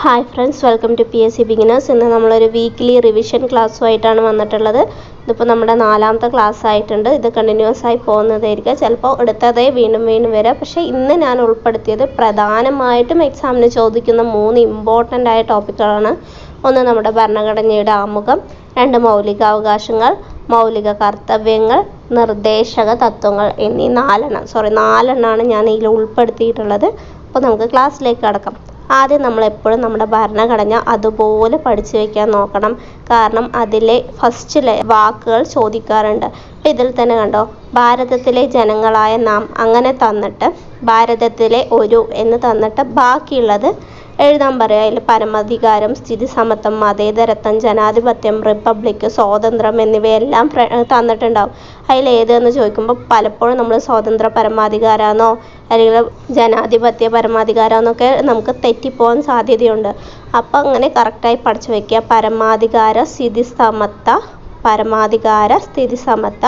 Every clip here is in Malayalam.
Hi friends welcome to P S C beginners ഇന്ന് നമ്മളൊരു വീക്ക്ലി റിവിഷൻ ക്ലാസ്സുമായിട്ടാണ് വന്നിട്ടുള്ളത്. ഇതിപ്പോൾ നമ്മുടെ നാലാമത്തെ ക്ലാസ് ആയിട്ടുണ്ട് ഇത് കണ്ടിന്യൂസ് ആയി പോകുന്നതായിരിക്കും. ചിലപ്പോൾ എടുത്തതേ വീണ്ടും വീണ്ടും വരാം. പക്ഷേ ഇന്ന് ഞാൻ ഉൾപ്പെടുത്തിയത് പ്രധാനമായിട്ടും എക്സാമിന് ചോദിക്കുന്ന മൂന്ന് ഇമ്പോർട്ടന്റ് ആയ ടോപ്പിക്കുകളാണ് ഒന്ന് നമ്മുടെ ഭരണഘടനയുടെ ആമുഖം രണ്ട് മൗലികാവകാശങ്ങൾ മൗലിക കർത്തവ്യങ്ങൾ നിർദ്ദേശക തത്വങ്ങൾ എന്നീ നാലെണ്ണം. സോറി നാലെണ്ണമാണ് ഞാൻ ഇതിൽ ഉൾപ്പെടുത്തിയിട്ടുള്ളത്. അപ്പോൾ നമുക്ക് ക്ലാസ്സിലേക്ക് കടക്കാം. ആദ്യം നമ്മൾ എപ്പോഴും നമ്മുടെ ഭരണഘടന അതുപോലെ പഠിച്ചു വെക്കാൻ നോക്കണം. കാരണം അതിലെ ഫസ്റ്റിലെ വാക്കുകൾ ചോദിക്കാറുണ്ട്. ഇതിൽ തന്നെ കണ്ടോ? ഭാരതത്തിലെ ജനങ്ങളായ നാം അങ്ങനെ തന്നിട്ട് ഭാരതത്തിലെ ഒരു എന്ന് തന്നിട്ട് ബാക്കിയുള്ളത് എഴുതാൻ പറയാം. പരമാധികാരം സ്ഥിതി സമത്വം മതേതരത്വം ജനാധിപത്യം റിപ്പബ്ലിക് സ്വാതന്ത്ര്യം എന്നിവയെല്ലാം തന്നിട്ടുണ്ടാവും. അതിൽ ഏതെന്ന് ചോദിക്കുമ്പോൾ പലപ്പോഴും നമ്മൾ സ്വാതന്ത്ര്യ പരമാധികാരമെന്നോ അല്ലെങ്കിൽ ജനാധിപത്യ പരമാധികാരമെന്നൊക്കെ നമുക്ക് തെറ്റിപ്പോവാൻ സാധ്യതയുണ്ട്. അപ്പോൾ അങ്ങനെ കറക്റ്റായി പഠിച്ചു വയ്ക്കുക. പരമാധികാര സ്ഥിതി സമത്വ പരമാധികാര സ്ഥിതി സമത്വ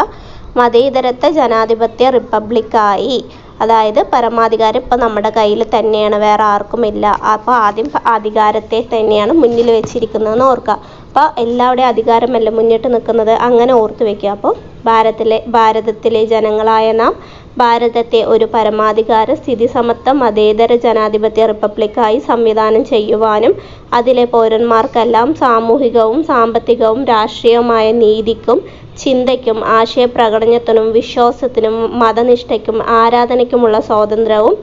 മതേതരത്വ ജനാധിപത്യ റിപ്പബ്ലിക്കായി അതായത് പരമാധികാരം ഇപ്പം നമ്മുടെ കയ്യിൽ തന്നെയാണ് വേറെ ആർക്കുമില്ല അപ്പോൾ ആദ്യം അധികാരത്തെ തന്നെയാണ് മുന്നിൽ വെച്ചിരിക്കുന്നതെന്ന് ഓർക്കുക. അപ്പോൾ എല്ലാവരുടെയും അധികാരമല്ല മുന്നിട്ട് നിൽക്കുന്നത്? അങ്ങനെ ഓർത്ത് വെക്കുക. അപ്പോൾ ഭാരതത്തിലെ ഭാരതത്തിലെ ജനങ്ങളായ നാം ഭാരതത്തെ ഒരു പരമാധികാര സ്ഥിതി സമത്വ മതേതര ജനാധിപത്യ റിപ്പബ്ലിക്കായി സംവിധാനം ചെയ്യുവാനും അതിലെ പൗരന്മാർക്കെല്ലാം സാമൂഹികവും സാമ്പത്തികവും രാഷ്ട്രീയവുമായ നീതിക്കും ചിന്തയ്ക്കും ആശയപ്രകടനത്തിനും വിശ്വാസത്തിനും മതനിഷ്ഠയ്ക്കും ആരാധനയ്ക്കുമുള്ള സ്വാതന്ത്ര്യവും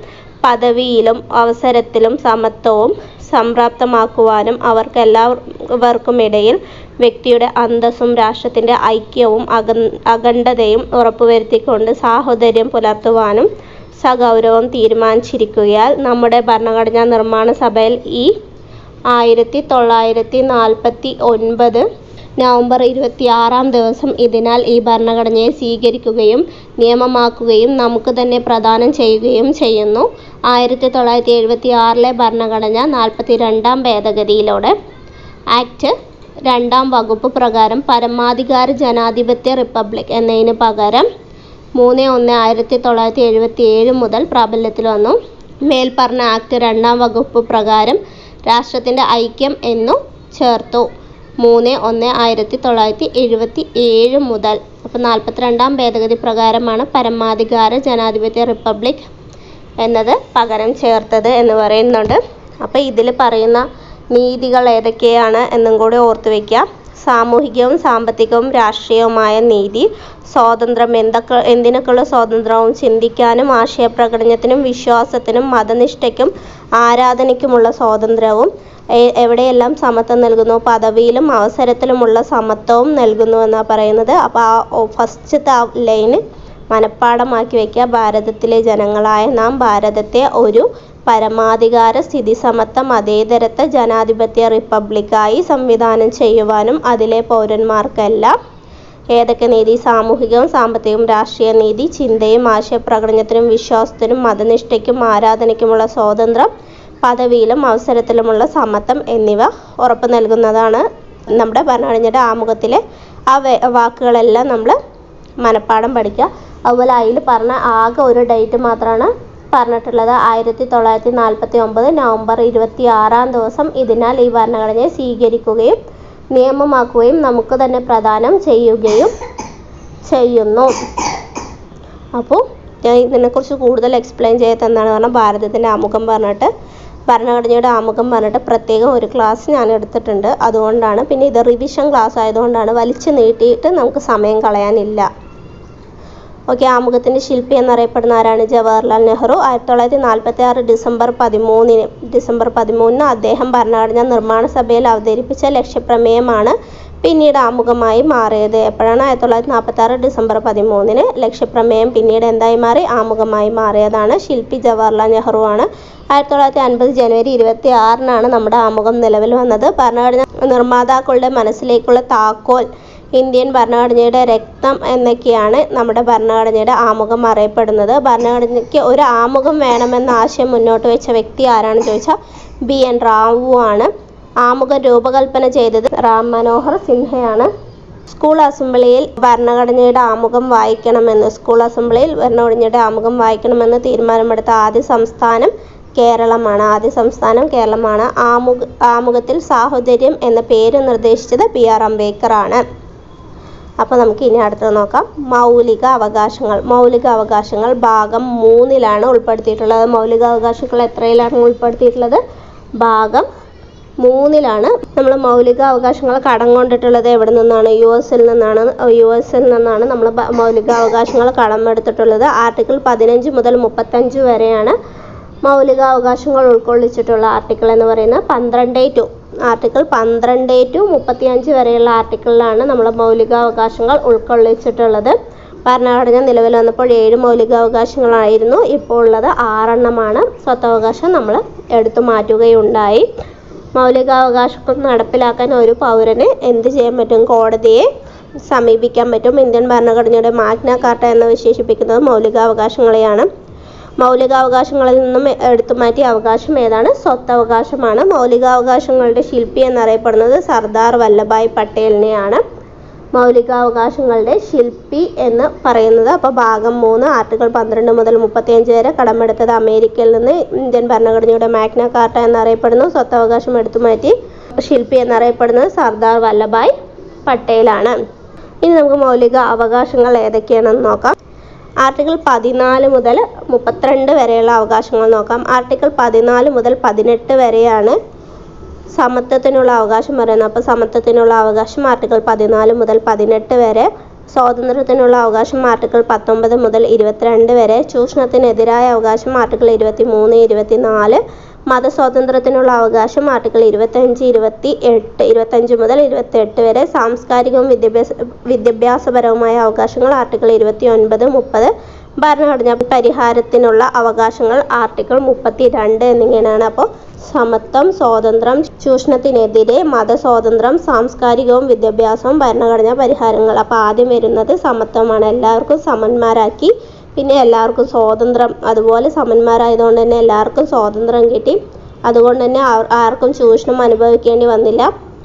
പദവിയിലും അവസരത്തിലും സമത്വവും സംപ്രാപ്തമാക്കുവാനും അവർക്കെല്ലാവർക്കുമിടയിൽ വ്യക്തിയുടെ അന്തസ്സും രാഷ്ട്രത്തിന്റെ ഐക്യവും അഖണ്ഡതയും ഉറപ്പുവരുത്തിക്കൊണ്ട് സാഹോദര്യം പുലർത്തുവാനും സഗൗരവം തീരുമാനിച്ചിരിക്കുകയാൽ നമ്മുടെ ഭരണഘടനാ നിർമ്മാണ സഭയിൽ ഈ ആയിരത്തി തൊള്ളായിരത്തി നാൽപ്പത്തി ഒൻപത് നവംബർ ഇരുപത്തി ആറാം ദിവസം ഇതിനാൽ ഈ ഭരണഘടനയെ സ്വീകരിക്കുകയും നിയമമാക്കുകയും നമുക്ക് തന്നെ പ്രദാനം ചെയ്യുകയും ചെയ്യുന്നു. ആയിരത്തി തൊള്ളായിരത്തി എഴുപത്തി ആറിലെ ഭരണഘടന നാൽപ്പത്തി രണ്ടാം ഭേദഗതിയിലൂടെ. ആക്ട് രണ്ടാം വകുപ്പ് പ്രകാരം പരമാധികാര ജനാധിപത്യ റിപ്പബ്ലിക് എന്നതിന് പകരം മൂന്ന് ഒന്ന് ആയിരത്തി തൊള്ളായിരത്തി എഴുപത്തി ഏഴ് മുതൽ പ്രാബല്യത്തിൽ വന്നു. മേൽപ്പറഞ്ഞ ആക്ട് രണ്ടാം വകുപ്പ് പ്രകാരം രാഷ്ട്രത്തിന്റെ ഐക്യം എന്നു ചേർത്തു. മൂന്ന് ഒന്ന് ആയിരത്തി തൊള്ളായിരത്തി എഴുപത്തി ഏഴ് മുതൽ. അപ്പോൾ നാൽപ്പത്തിരണ്ടാം ഭേദഗതി പ്രകാരമാണ് പരമാധികാര ജനാധിപത്യ റിപ്പബ്ലിക് എന്നത് പകരം ചേർത്തത് എന്ന് പറയുന്നുണ്ട്. അപ്പോൾ ഇതിൽ പറയുന്ന നീതികൾ ഏതൊക്കെയാണ് എന്നും കൂടി ഓർത്തു വയ്ക്കുക സാമൂഹികവും സാമ്പത്തികവും രാഷ്ട്രീയവുമായ നീതി സ്വാതന്ത്ര്യം എന്തൊക്കെ എന്തിനൊക്കെയുള്ള സ്വാതന്ത്ര്യവും ചിന്തിക്കാനും ആശയപ്രകടനത്തിനും വിശ്വാസത്തിനും മതനിഷ്ഠയ്ക്കും ആരാധനയ്ക്കുമുള്ള സ്വാതന്ത്ര്യവും എവിടെയെല്ലാം സമത്വം നൽകുന്നു? പദവിയിലും അവസരത്തിലുമുള്ള സമത്വവും നൽകുന്നു എന്നാണ് പറയുന്നത്. അപ്പോൾ ആ ഫസ്റ്റത്തെ ആ ലൈന് മനഃപ്പാടമാക്കി വയ്ക്കുക ഭാരതത്തിലെ ജനങ്ങളായ നാം ഭാരതത്തെ ഒരു പരമാധികാര സ്ഥിതി സമത്വ മതേതരത്വ ജനാധിപത്യ റിപ്പബ്ലിക്കായി സംവിധാനം ചെയ്യുവാനും അതിലെ പൗരന്മാർക്കെല്ലാം ഏതൊക്കെ നീതി? സാമൂഹികവും സാമ്പത്തികവും രാഷ്ട്രീയ നീതി ചിന്തയും ആശയപ്രകടനത്തിനും വിശ്വാസത്തിനും മതനിഷ്ഠയ്ക്കും ആരാധനയ്ക്കുമുള്ള സ്വാതന്ത്ര്യം പദവിയിലും അവസരത്തിലുമുള്ള സമത്വം എന്നിവ ഉറപ്പു നൽകുന്നതാണ് നമ്മുടെ ഭരണഘടനയുടെ ആമുഖത്തിലെ ആ വാക്കുകളെല്ലാം നമ്മൾ മനഃപ്പാഠം പഠിക്കുക. അതുപോലെ അതിൽ പറഞ്ഞ ആകെ ഒരു ഡേറ്റ് മാത്രമാണ് പറഞ്ഞിട്ടുള്ളത്. ആയിരത്തി തൊള്ളായിരത്തി നാൽപ്പത്തി ഒമ്പത് നവംബർ ഇരുപത്തി ആറാം ദിവസം ഇതിനാൽ ഈ ഭരണഘടനയെ സ്വീകരിക്കുകയും നിയമമാക്കുകയും നമുക്ക് തന്നെ പ്രധാനം ചെയ്യുകയും ചെയ്യുന്നു. അപ്പോൾ ഞാൻ ഇതിനെക്കുറിച്ച് കൂടുതൽ എക്സ്പ്ലെയിൻ ചെയ്ത് എന്താണ് പറഞ്ഞാൽ ഭാരതത്തിന്റെ ആമുഖം പറഞ്ഞിട്ട് ഭരണഘടനയുടെ ആമുഖം പറഞ്ഞിട്ട് പ്രത്യേകം ഒരു ക്ലാസ് ഞാൻ എടുത്തിട്ടുണ്ട്. അതുകൊണ്ടാണ് പിന്നെ ഇത് റിവിഷൻ ക്ലാസ് ആയതുകൊണ്ടാണ് വലിച്ചു നീട്ടിയിട്ട് നമുക്ക് സമയം കളയാനില്ല. ഓക്കെ ആമുഖത്തിന്റെ ശില്പി എന്നറിയപ്പെടുന്ന ആരാണ്? ജവഹർലാൽ നെഹ്റു. ആയിരത്തി തൊള്ളായിരത്തി നാൽപ്പത്തി ആറ് ഡിസംബർ പതിമൂന്നിന് ഡിസംബർ പതിമൂന്നിന് അദ്ദേഹം ഭരണഘടനാ നിർമ്മാണ സഭയിൽ അവതരിപ്പിച്ച ലക്ഷ്യപ്രമേയമാണ് പിന്നീട് ആമുഖമായി മാറിയത്. എപ്പോഴാണ് ആയിരത്തി തൊള്ളായിരത്തി നാൽപ്പത്തി ആറ് ഡിസംബർ പതിമൂന്നിന് ലക്ഷ്യപ്രമേയം പിന്നീട് എന്തായി മാറി? ആമുഖമായി മാറിയതാണ് ശില്പി ജവഹർലാൽ നെഹ്റു ആണ് ആയിരത്തി തൊള്ളായിരത്തി അൻപത് ജനുവരി ഇരുപത്തി ആറിനാണ് നമ്മുടെ ആമുഖം നിലവിൽ വന്നത്. ഭരണഘടന നിർമ്മാതാക്കളുടെ മനസ്സിലേക്കുള്ള താക്കോൽ ഇന്ത്യൻ ഭരണഘടനയുടെ രക്തം എന്നൊക്കെയാണ് നമ്മുടെ ഭരണഘടനയുടെ ആമുഖം അറിയപ്പെടുന്നത്. ഭരണഘടനയ്ക്ക് ഒരു ആമുഖം വേണമെന്ന ആശയം മുന്നോട്ട് വെച്ച വ്യക്തി ആരാണെന്ന് ചോദിച്ചാൽ ബി. എൻ. റാവു ആണ്. ആമുഖം രൂപകൽപ്പന ചെയ്തത് റാം മനോഹർ സിൻഹയാണ്. സ്കൂൾ അസംബ്ലിയിൽ ഭരണഘടനയുടെ ആമുഖം വായിക്കണമെന്ന് സ്കൂൾ അസംബ്ലിയിൽ ഭരണഘടനയുടെ ആമുഖം വായിക്കണമെന്ന് തീരുമാനമെടുത്ത ആദ്യ സംസ്ഥാനം കേരളമാണ്. ആദ്യ സംസ്ഥാനം കേരളമാണ്. ആമുഖ ആമുഖത്തിൽ സാഹോദര്യം എന്ന പേര് നിർദ്ദേശിച്ചത് ബി ആർ അംബേദ്കർ ആണ്. അപ്പോൾ നമുക്ക് ഇനി അടുത്തത് നോക്കാം. മൗലിക അവകാശങ്ങൾ. മൗലിക അവകാശങ്ങൾ ഭാഗം മൂന്നിലാണ് ഉൾപ്പെടുത്തിയിട്ടുള്ളത്. മൗലിക അവകാശങ്ങൾ എത്രയിലാണ് ഉൾപ്പെടുത്തിയിട്ടുള്ളത്? ഭാഗം മൂന്നിലാണ് നമ്മൾ മൗലിക അവകാശങ്ങൾ കടം കൊണ്ടിട്ടുള്ളത് എവിടെ നിന്നാണ്? യു എസിൽ നിന്നാണ്. യു എസിൽ നിന്നാണ് നമ്മൾ മൗലിക അവകാശങ്ങൾ കടമെടുത്തിട്ടുള്ളത്. ആർട്ടിക്കിൾ പതിനഞ്ച് മുതൽ മുപ്പത്തഞ്ച് വരെയാണ് മൗലികാവകാശങ്ങൾ ഉൾക്കൊള്ളിച്ചിട്ടുള്ള ആർട്ടിക്കിൾ എന്ന് പറയുന്നത് പന്ത്രണ്ട് ടു ആർട്ടിക്കിൾ പന്ത്രണ്ട് ടു മുപ്പത്തിയഞ്ച് വരെയുള്ള ആർട്ടിക്കിളിലാണ് നമ്മൾ മൗലികാവകാശങ്ങൾ ഉൾക്കൊള്ളിച്ചിട്ടുള്ളത്. ഭരണഘടന നിലവിൽ വന്നപ്പോൾ ഏഴ് മൗലികാവകാശങ്ങളായിരുന്നു. ഇപ്പോൾ ഉള്ളത് ആറെണ്ണമാണ്. സ്വത്തവകാശം നമ്മൾ എടുത്തു മാറ്റുകയുണ്ടായി. മൗലികാവകാശങ്ങൾ നടപ്പിലാക്കാൻ ഒരു പൗരന് എന്ത് ചെയ്യാൻ പറ്റും? കോടതിയെ സമീപിക്കാൻ പറ്റും. ഇന്ത്യൻ ഭരണഘടനയുടെ മാഗ്ന കാർട്ട എന്ന് വിശേഷിപ്പിക്കുന്നത് മൗലികാവകാശങ്ങളെയാണ്. മൗലികാവകാശങ്ങളിൽ നിന്നും എടുത്തു മാറ്റിയ അവകാശം ഏതാണ്? സ്വത്തവകാശമാണ്. മൗലികാവകാശങ്ങളുടെ ശില്പി എന്നറിയപ്പെടുന്നത് സർദാർ വല്ലഭായ് പട്ടേലിനെയാണ്. മൗലികാവകാശങ്ങളുടെ ശില്പി എന്ന് പറയുന്നത് അപ്പോൾ ഭാഗം മൂന്ന് ആർട്ടിക്കിൾ പന്ത്രണ്ട് മുതൽ മുപ്പത്തിയഞ്ച് വരെ കടമെടുത്തത് അമേരിക്കയിൽ നിന്ന് ഇന്ത്യൻ ഭരണഘടനയുടെ മാഗ്ന കാർട്ട എന്നറിയപ്പെടുന്നു. സ്വത്തവകാശം എടുത്തുമാറ്റി ശില്പി എന്നറിയപ്പെടുന്നത് സർദാർ വല്ലഭായ് പട്ടേലാണ്. ഇനി നമുക്ക് മൗലിക അവകാശങ്ങൾ ഏതൊക്കെയാണെന്ന് നോക്കാം. ആർട്ടിക്കിൾ പതിനാല് മുതൽ മുപ്പത്തിരണ്ട് വരെയുള്ള അവകാശങ്ങൾ നോക്കാം. ആർട്ടിക്കിൾ പതിനാല് മുതൽ പതിനെട്ട് വരെയാണ് സമത്വത്തിനുള്ള അവകാശം പറയുന്നത്. അപ്പോൾ സമത്വത്തിനുള്ള അവകാശം ആർട്ടിക്കിൾ പതിനാല് മുതൽ പതിനെട്ട് വരെ സ്വാതന്ത്ര്യത്തിനുള്ള അവകാശം ആർട്ടിക്കിൾ പത്തൊമ്പത് മുതൽ ഇരുപത്തിരണ്ട് വരെ ചൂഷണത്തിനെതിരായ അവകാശം ആർട്ടിക്കിൾ ഇരുപത്തി മൂന്ന് ഇരുപത്തി നാല് മതസ്വാതന്ത്ര്യത്തിനുള്ള അവകാശം ആർട്ടിക്കിൾ ഇരുപത്തഞ്ച് ഇരുപത്തി എട്ട് ഇരുപത്തഞ്ച് മുതൽ ഇരുപത്തെട്ട് വരെ സാംസ്കാരികവും വിദ്യാഭ്യാസ വിദ്യാഭ്യാസപരവുമായ അവകാശങ്ങൾ ആർട്ടിക്കിൾ ഇരുപത്തി ഒൻപത് മുപ്പത് ഭരണഘടന പരിഹാരത്തിനുള്ള അവകാശങ്ങൾ ആർട്ടിക്കിൾ മുപ്പത്തി രണ്ട് എന്നിങ്ങനെയാണ്. അപ്പോൾ സമത്വം സ്വാതന്ത്ര്യം ചൂഷണത്തിനെതിരെ മതസ്വാതന്ത്ര്യം സാംസ്കാരികവും വിദ്യാഭ്യാസവും ഭരണഘടനാ പരിഹാരങ്ങൾ. അപ്പോൾ ആദ്യം വരുന്നത് സമത്വമാണ്. എല്ലാവർക്കും സമന്മാരാക്കി പിന്നെ എല്ലാവർക്കും സ്വാതന്ത്ര്യം. അതുപോലെ സമന്മാരായതുകൊണ്ട് തന്നെ എല്ലാവർക്കും സ്വാതന്ത്ര്യം കിട്ടി. അതുകൊണ്ട് തന്നെ ആർക്കും ചൂഷണം അനുഭവിക്കേണ്ടി വന്നില്ല.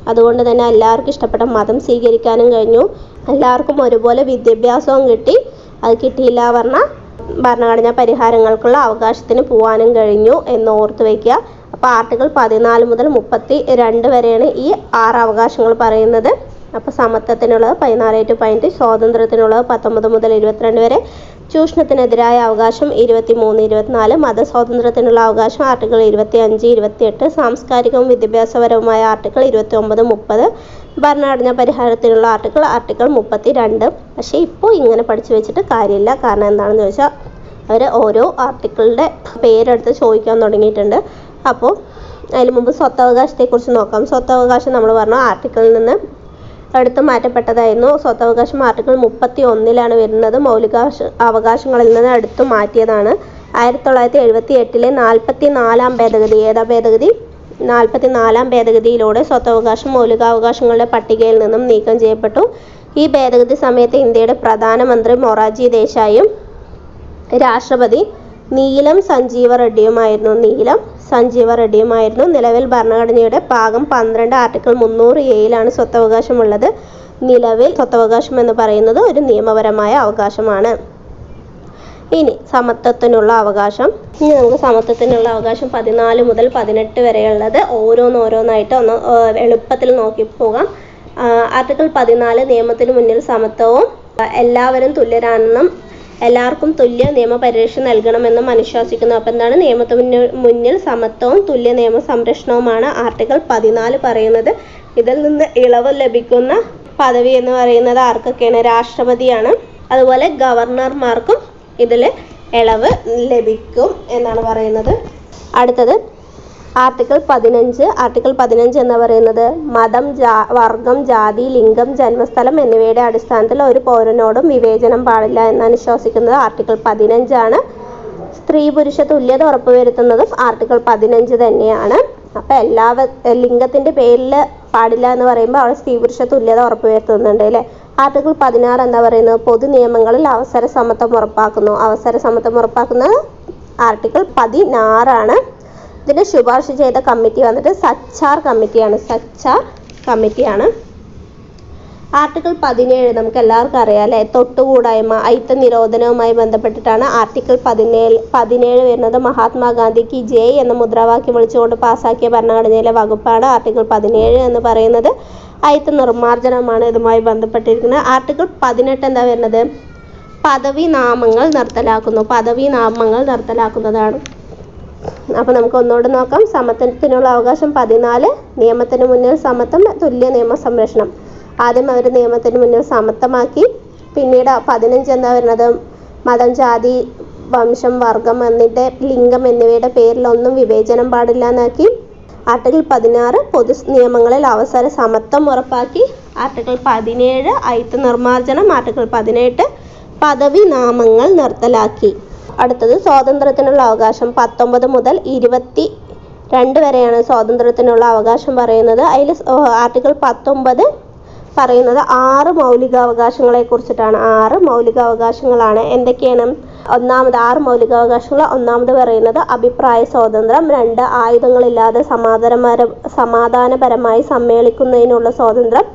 അതുകൊണ്ട് തന്നെ എല്ലാവർക്കും ഇഷ്ടപ്പെട്ട മതം സ്വീകരിക്കാനും കഴിഞ്ഞു. എല്ലാവർക്കും ഒരുപോലെ വിദ്യാഭ്യാസവും കിട്ടി. അത് കിട്ടിയില്ല പറഞ്ഞാൽ ഭരണഘടനാ പരിഹാരങ്ങൾക്കുള്ള അവകാശത്തിന് പോകാനും കഴിഞ്ഞു എന്ന് ഓർത്ത് വയ്ക്കുക അപ്പോൾ ആർട്ടിക്കിൾ പതിനാല് മുതൽ മുപ്പത്തി രണ്ട് വരെയാണ് ഈ ആറ് അവകാശങ്ങൾ പറയുന്നത്. അപ്പോൾ സമത്വത്തിനുള്ളത് പതിനാല് ടു പതിനെട്ട് സ്വാതന്ത്ര്യത്തിനുള്ളത് പത്തൊമ്പത് മുതൽ ഇരുപത്തിരണ്ട് വരെ. ചൂഷണത്തിനെതിരായ അവകാശം ഇരുപത്തി മൂന്ന് ഇരുപത്തിനാല്. മതസ്വാതന്ത്ര്യത്തിനുള്ള അവകാശം ആർട്ടിക്കിൾ ഇരുപത്തി അഞ്ച് ഇരുപത്തിയെട്ട്. സാംസ്കാരികവും വിദ്യാഭ്യാസപരവുമായ ആർട്ടിക്കിൾ ഇരുപത്തി ഒമ്പത് മുപ്പത്. ഭരണഘടനാ പരിഹാരത്തിനുള്ള ആർട്ടിക്കിൾ ആർട്ടിക്കിൾ മുപ്പത്തി രണ്ട് പക്ഷേ ഇപ്പോൾ ഇങ്ങനെ പഠിച്ചു വെച്ചിട്ട് കാര്യമില്ല. കാരണം എന്താണെന്ന് ചോദിച്ചാൽ അവർ ഓരോ ആർട്ടിക്കിളിന്റെ പേരെടുത്ത് ചോദിക്കാൻ തുടങ്ങിയിട്ടുണ്ട്. അപ്പോൾ അതിന് മുമ്പ് സ്വത്തവകാശത്തെക്കുറിച്ച് നോക്കാം. സ്വത്തവകാശം നമ്മൾ പറഞ്ഞു ആർട്ടിക്കിളിൽ നിന്ന് എടുത്തു മാറ്റപ്പെട്ടതായിരുന്നു. സ്വത്തവകാശം ആർട്ടിക്കിൾ മുപ്പത്തി ഒന്നിലാണ് വരുന്നത്. മൗലികാവകാശ അവകാശങ്ങളിൽ നിന്ന് എടുത്തു മാറ്റിയതാണ്. ആയിരത്തി തൊള്ളായിരത്തി എഴുപത്തി എട്ടിലെ നാൽപ്പത്തി നാലാം ഭേദഗതി. ഏതാ ഭേദഗതി? നാൽപ്പത്തി നാലാം ഭേദഗതിയിലൂടെ സ്വത്തവകാശം മൗലികാവകാശങ്ങളുടെ പട്ടികയിൽ നിന്നും നീക്കം ചെയ്യപ്പെട്ടു. ഈ ഭേദഗതി സമയത്ത് ഇന്ത്യയുടെ പ്രധാനമന്ത്രി മൊറാജി ദേശായും രാഷ്ട്രപതി നീലം സഞ്ജീവ റെഡ്ഡിയുമായിരുന്നു. നീലം സഞ്ജീവ റെഡ്ഡിയുമായിരുന്നു. നിലവിൽ ഭരണഘടനയുടെ ഭാഗം പന്ത്രണ്ട് ആർട്ടിക്കിൾ മുന്നൂറ് എയിലാണ് സ്വത്തവകാശമുള്ളത്. നിലവിൽ സ്വത്തവകാശം എന്ന് പറയുന്നത് ഒരു നിയമപരമായ അവകാശമാണ്. ഇനി സമത്വത്തിനുള്ള അവകാശം. ഇനി നമുക്ക് സമത്വത്തിനുള്ള അവകാശം പതിനാല് മുതൽ പതിനെട്ട് വരെയുള്ളത് ഓരോന്നോരോന്നായിട്ട് ഒന്ന് എളുപ്പത്തിൽ നോക്കി പോകാം. ആർട്ടിക്കിൾ പതിനാല് നിയമത്തിന് മുന്നിൽ സമത്വവും എല്ലാവരും തുല്യരാണെന്നും എല്ലാവർക്കും തുല്യ നിയമപരിരക്ഷ നൽകണമെന്നും അനുശാസിക്കുന്നു. അപ്പം എന്താണ്? നിയമത്തിന് മുന്നിൽ സമത്വവും തുല്യ നിയമ സംരക്ഷണവുമാണ് ആർട്ടിക്കിൾ പതിനാല് പറയുന്നത്. ഇതിൽ നിന്ന് ഇളവ് ലഭിക്കുന്ന പദവി എന്ന് പറയുന്നത് ആർക്കൊക്കെയാണ്? രാഷ്ട്രപതിയാണ്. അതുപോലെ ഗവർണർമാർക്കും ഇതിൽ ഇളവ് ലഭിക്കും എന്നാണ് പറയുന്നത്. അടുത്തത് ആർട്ടിക്കിൾ പതിനഞ്ച് ആർട്ടിക്കിൾ പതിനഞ്ച് എന്ന് പറയുന്നത് മതം ജാ വർഗം ജാതി ലിംഗം ജന്മസ്ഥലം എന്നിവയുടെ അടിസ്ഥാനത്തിൽ ഒരു പൗരനോടും വിവേചനം പാടില്ല എന്ന് അനുശാസിക്കുന്നത് ആർട്ടിക്കിൾ പതിനഞ്ചാണ്. സ്ത്രീ പുരുഷ തുല്യത ഉറപ്പുവരുത്തുന്നതും ആർട്ടിക്കിൾ പതിനഞ്ച് തന്നെയാണ്. അപ്പോൾ എല്ലാ ലിംഗത്തിന്റെ പേരിൽ പാടില്ല എന്ന് പറയുമ്പോൾ അവിടെ സ്ത്രീ പുരുഷ തുല്യത ഉറപ്പുവരുത്തുന്നുണ്ട് അല്ലേ? ആർട്ടിക്കിൾ പതിനാറ് എന്താ പറയുന്നത്? പൊതു നിയമങ്ങളിൽ അവസര സമത്വം ഉറപ്പാക്കുന്നു. അവസര സമത്വം ഉറപ്പാക്കുന്നത് ആർട്ടിക്കിൾ പതിനാറാണ്. ഇതിന് ശുപാർശ ചെയ്ത കമ്മിറ്റി വന്നിട്ട് സച്ചാർ കമ്മിറ്റിയാണ്. സച്ചാർ കമ്മിറ്റിയാണ്. ആർട്ടിക്കിൾ പതിനേഴ് നമുക്ക് എല്ലാവർക്കും അറിയാം അല്ലേ? തൊട്ടുകൂടായ്മ അയിത്ത നിരോധനവുമായി ബന്ധപ്പെട്ടിട്ടാണ് ആർട്ടിക്കിൾ പതിനേഴ് പതിനേഴ് വരുന്നത്. മഹാത്മാഗാന്ധിക്ക് ജയ് എന്ന മുദ്രാവാക്യം വിളിച്ചുകൊണ്ട് പാസാക്കിയ ഭരണഘടനയിലെ വകുപ്പാണ് ആർട്ടിക്കിൾ പതിനേഴ് എന്ന് പറയുന്നത്. അയിത്ത നിർമ്മാർജനമാണ് ഇതുമായി ബന്ധപ്പെട്ടിരിക്കുന്നത്. ആർട്ടിക്കിൾ പതിനെട്ട് എന്താ വരുന്നത്? പദവി നാമങ്ങൾ നിർത്തലാക്കുന്നു. പദവി നാമങ്ങൾ നിർത്തലാക്കുന്നതാണ്. അപ്പോൾ നമുക്ക് ഒന്നുകൂടെ നോക്കാം. സമത്വത്തിനുള്ള അവകാശം പതിനാല് നിയമത്തിന് മുന്നിൽ സമത്വം തുല്യ നിയമ സംരക്ഷണം. ആദ്യം അവർ നിയമത്തിന് മുന്നിൽ സമത്വമാക്കി. പിന്നീട് പതിനഞ്ച് എന്താ വരുന്നത് മതം ജാതി വംശം വർഗം എന്നിട്ട് ലിംഗം എന്നിവയുടെ പേരിൽ ഒന്നും വിവേചനം പാടില്ല എന്നാക്കി. ആർട്ടിക്കിൾ പതിനാറ് പൊതു നിയമങ്ങളിൽ അവസര സമത്വം ഉറപ്പാക്കി. ആർട്ടിക്കിൾ പതിനേഴ് അയിത്ത നിർമാർജനം ആർട്ടിക്കിൾ പതിനെട്ട് പദവി നാമങ്ങൾ നിർത്തലാക്കി. അടുത്തത് സ്വാതന്ത്ര്യത്തിനുള്ള അവകാശം. പത്തൊമ്പത് മുതൽ ഇരുപത്തി രണ്ട് വരെയാണ് സ്വാതന്ത്ര്യത്തിനുള്ള അവകാശം പറയുന്നത്. അതിൽ ആർട്ടിക്കിൾ പത്തൊമ്പത് പറയുന്നത് ആറ് മൗലികാവകാശങ്ങളെ കുറിച്ചിട്ടാണ്. ആറ് മൗലികാവകാശങ്ങളാണ്. എന്തൊക്കെയാണ്? ഒന്നാമത് ആറ് മൗലികാവകാശങ്ങൾ ഒന്നാമത് പറയുന്നത് അഭിപ്രായ സ്വാതന്ത്ര്യം രണ്ട് ആയുധങ്ങളില്ലാതെ സമാധാനപര സമാധാനപരമായി സമ്മേളിക്കുന്നതിനുള്ള സ്വാതന്ത്ര്യം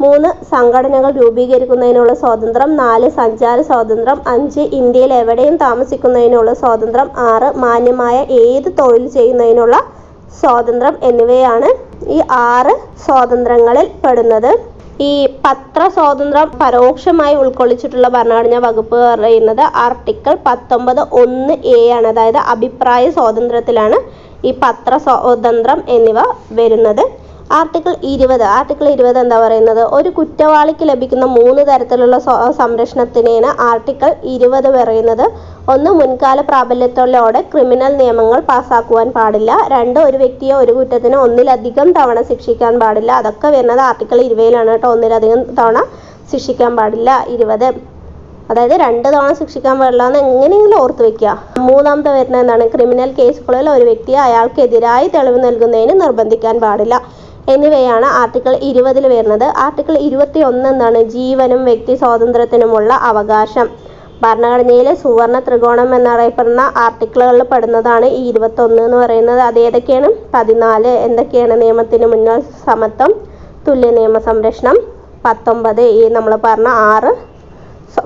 മൂന്ന് സംഘടനകൾ രൂപീകരിക്കുന്നതിനുള്ള സ്വാതന്ത്ര്യം നാല് സഞ്ചാര സ്വാതന്ത്ര്യം അഞ്ച് ഇന്ത്യയിൽ എവിടെയും താമസിക്കുന്നതിനുള്ള സ്വാതന്ത്ര്യം ആറ് മാന്യമായ ഏത് തൊഴിൽ ചെയ്യുന്നതിനുള്ള സ്വാതന്ത്ര്യം എന്നിവയാണ് ഈ ആറ് സ്വാതന്ത്ര്യങ്ങളിൽ പെടുന്നത്. ഈ പത്ര സ്വാതന്ത്ര്യം പരോക്ഷമായി ഉൾക്കൊള്ളിച്ചിട്ടുള്ള ഭരണഘടനാ വകുപ്പ് പറയുന്നത് ആർട്ടിക്കിൾ പത്തൊമ്പത് ഒന്ന് എ ആണ്. അതായത് അഭിപ്രായ സ്വാതന്ത്ര്യത്തിലാണ് ഈ പത്ര സ്വാതന്ത്ര്യം എന്നിവ വരുന്നത്. ആർട്ടിക്കിൾ ഇരുപത് ആർട്ടിക്കിൾ ഇരുപത് എന്താ പറയുന്നത്? ഒരു കുറ്റവാളിക്ക് ലഭിക്കുന്ന മൂന്ന് തരത്തിലുള്ള സംരക്ഷണത്തിനാണ് ആർട്ടിക്കിൾ ഇരുപത് പറയുന്നത്. ഒന്ന് മുൻകാല പ്രാബല്യത്തോടെ ക്രിമിനൽ നിയമങ്ങൾ പാസ്സാക്കുവാൻ പാടില്ല. രണ്ട് ഒരു വ്യക്തിയെ ഒരു കുറ്റത്തിന് ഒന്നിലധികം തവണ ശിക്ഷിക്കാൻ പാടില്ല. അതൊക്കെ വരുന്നത് ആർട്ടിക്കിൾ ഇരുപതിലാണ് കേട്ടോ. ഒന്നിലധികം തവണ ശിക്ഷിക്കാൻ പാടില്ല. ഇരുപത്. അതായത് രണ്ട് തവണ ശിക്ഷിക്കാൻ പാടില്ല എന്ന് എങ്ങനെയെങ്കിലും ഓർത്ത് വെക്കുക. മൂന്നാമത്തെ വരുന്നത് എന്താണ്? ക്രിമിനൽ കേസുകളിൽ ഒരു വ്യക്തിയെ അയാൾക്കെതിരായി തെളിവ് നൽകുന്നതിന് നിർബന്ധിക്കാൻ പാടില്ല. എന്നിവയാണ് ആർട്ടിക്കിൾ ഇരുപതിൽ വരുന്നത്. ആർട്ടിക്കിൾ ഇരുപത്തി ഒന്ന് എന്താണ് ജീവനും വ്യക്തി സ്വാതന്ത്ര്യത്തിനുമുള്ള അവകാശം. ഭരണഘടനയിലെ സുവർണ ത്രികോണം എന്നറിയപ്പെടുന്ന ആർട്ടിക്കിളുകളിൽ പെടുന്നതാണ് ഈ ഇരുപത്തൊന്ന് എന്ന് പറയുന്നത്. അത് ഏതൊക്കെയാണ്? പതിനാല്. എന്തൊക്കെയാണ് നിയമത്തിന് മുന്നിൽ സമത്വം? തുല്യ നിയമ സംരക്ഷണം. പത്തൊമ്പത്. ഈ നമ്മൾ പറഞ്ഞ ആറ്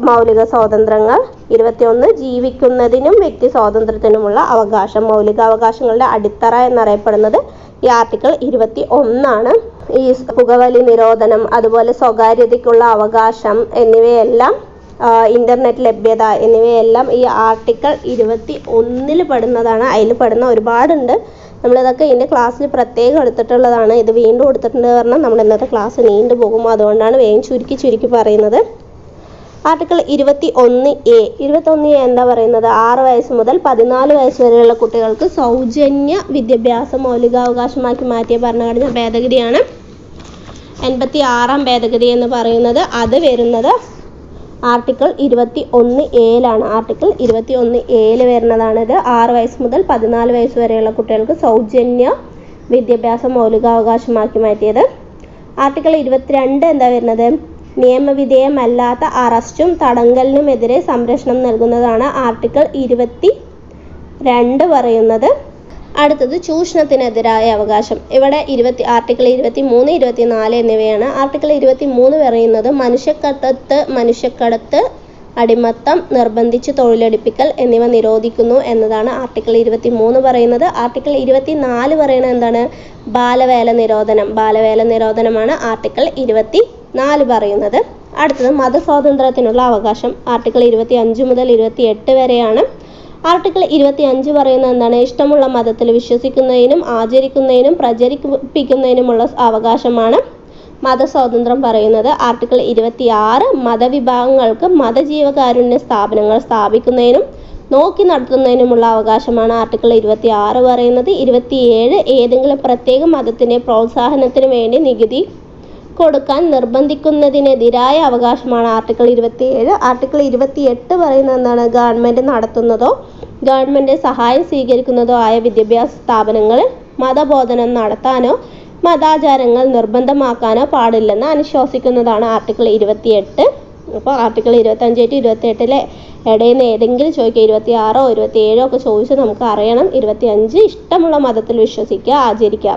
മൗലിക സ്വാതന്ത്ര്യങ്ങൾ. ഇരുപത്തിയൊന്ന് ജീവിക്കുന്നതിനും വ്യക്തി സ്വാതന്ത്ര്യത്തിനുമുള്ള അവകാശം. മൗലിക അവകാശങ്ങളുടെ അടിത്തറ എന്നറിയപ്പെടുന്നത് ഈ ആർട്ടിക്കിൾ ഇരുപത്തി ഒന്നാണ് ഈ പുകവലി നിരോധനം അതുപോലെ സ്വകാര്യതയ്ക്കുള്ള അവകാശം എന്നിവയെല്ലാം ഇന്റർനെറ്റ് ലഭ്യത എന്നിവയെല്ലാം ഈ ആർട്ടിക്കിൾ ഇരുപത്തി ഒന്നിൽ പെടുന്നതാണ്. അതിൽ പെടുന്ന ഒരുപാടുണ്ട്. നമ്മളിതൊക്കെ ഇതിന്റെ ക്ലാസ്സിൽ പ്രത്യേകം എടുത്തിട്ടുള്ളതാണ്. ഇത് വീണ്ടും എടുത്തിട്ടുണ്ട് പറഞ്ഞാൽ നമ്മൾ ഇന്നത്തെ ക്ലാസ് നീണ്ടു പോകും അതുകൊണ്ടാണ് വേഗം ചുരുക്കി ചുരുക്കി പറയുന്നത്. ആർട്ടിക്കിൾ ഇരുപത്തി ഒന്ന് എ. ഇരുപത്തൊന്ന് എ എന്താ പറയുന്നത്? ആറ് വയസ്സ് മുതൽ പതിനാല് വയസ്സ് വരെയുള്ള കുട്ടികൾക്ക് സൗജന്യ വിദ്യാഭ്യാസം മൗലികാവകാശമാക്കി മാറ്റിയ ഭരണഘടന ഭേദഗതിയാണ് എൺപത്തി ആറാം ഭേദഗതി എന്ന് പറയുന്നത്. അത് വരുന്നത് ആർട്ടിക്കിൾ ഇരുപത്തി ഒന്ന് എയിലാണ് ആർട്ടിക്കിൾ ഇരുപത്തി ഒന്ന് എയിൽ വരുന്നതാണിത് ആറ് വയസ്സ് മുതൽ പതിനാല് വയസ്സ് വരെയുള്ള കുട്ടികൾക്ക് സൗജന്യ വിദ്യാഭ്യാസം മൗലികാവകാശമാക്കി മാറ്റിയത്. ആർട്ടിക്കിൾ ഇരുപത്തിരണ്ട് എന്താ വരുന്നത്? നിയമവിധേയമല്ലാത്ത അറസ്റ്റും തടങ്കലിനുമെതിരെ സംരക്ഷണം നൽകുന്നതാണ് ആർട്ടിക്കിൾ ഇരുപത്തി രണ്ട് പറയുന്നത്. അടുത്തത് ചൂഷണത്തിനെതിരായ അവകാശം. ഇവിടെ ഇരുപത്തി ആർട്ടിക്കിൾ ഇരുപത്തി മൂന്ന് ഇരുപത്തി നാല് എന്നിവയാണ്. ആർട്ടിക്കിൾ ഇരുപത്തി മൂന്ന് പറയുന്നത് മനുഷ്യക്കടത്ത് മനുഷ്യക്കടത്ത് അടിമത്തം നിർബന്ധിച്ച് തൊഴിലെടുപ്പിക്കൽ എന്നിവ നിരോധിക്കുന്നു എന്നതാണ് ആർട്ടിക്കിൾ ഇരുപത്തി മൂന്ന് പറയുന്നത്. ആർട്ടിക്കിൾ ഇരുപത്തി നാല് പറയുന്നത് എന്താണ്? ബാലവേല നിരോധനം. ബാലവേല നിരോധനമാണ് ആർട്ടിക്കിൾ ഇരുപത്തി നാല് പറയുന്നത്. അടുത്തത് മതസ്വാതന്ത്ര്യത്തിനുള്ള അവകാശം ആർട്ടിക്കിൾ ഇരുപത്തി അഞ്ച് മുതൽ ഇരുപത്തി എട്ട് വരെയാണ്. ആർട്ടിക്കിൾ ഇരുപത്തി അഞ്ച് പറയുന്നത് എന്താണ്? ഇഷ്ടമുള്ള മതത്തിൽ വിശ്വസിക്കുന്നതിനും ആചരിക്കുന്നതിനും പ്രചരിപ്പിക്കുന്നതിനുമുള്ള അവകാശമാണ്. മതസ്വാതന്ത്ര്യം പറയുന്നത് ആർട്ടിക്കിൾ ഇരുപത്തി ആറ് മതവിഭാഗങ്ങൾക്ക് മതജീവകാരുണ്യ സ്ഥാപനങ്ങൾ സ്ഥാപിക്കുന്നതിനും നോക്കി നടത്തുന്നതിനുമുള്ള അവകാശമാണ് ആർട്ടിക്കിൾ ഇരുപത്തി ആറ് പറയുന്നത്. ഇരുപത്തിയേഴ് ഏതെങ്കിലും പ്രത്യേക മതത്തിന്റെ പ്രോത്സാഹനത്തിന് വേണ്ടി നികുതി കൊടുക്കാൻ നിർബന്ധിക്കുന്നതിനെതിരായ അവകാശമാണ് ആർട്ടിക്കിൾ ഇരുപത്തിയേഴ്. ആർട്ടിക്കിൾ ഇരുപത്തിയെട്ട് പറയുന്നത് എന്താണ്? ഗവൺമെന്റ് നടത്തുന്നതോ ഗവൺമെന്റ് സഹായം സ്വീകരിക്കുന്നതോ ആയ വിദ്യാഭ്യാസ സ്ഥാപനങ്ങളിൽ മതബോധനം നടത്താനോ മതാചാരങ്ങൾ നിർബന്ധമാക്കാനോ പാടില്ലെന്ന് അനുശോസിക്കുന്നതാണ് ആർട്ടിക്കിൾ ഇരുപത്തിയെട്ട്. അപ്പോൾ ആർട്ടിക്കിൾ ഇരുപത്തഞ്ച് ടു ഇരുപത്തെട്ടിലെ ഇടയിൽ നിന്ന് ഏതെങ്കിലും ചോദിക്കുക ഇരുപത്തി ആറോ ഇരുപത്തി ഏഴോ ഒക്കെ ചോദിച്ച് നമുക്ക് അറിയണം. ഇരുപത്തി അഞ്ച് ഇഷ്ടമുള്ള മതത്തിൽ വിശ്വസിക്കുക ആചരിക്കുക.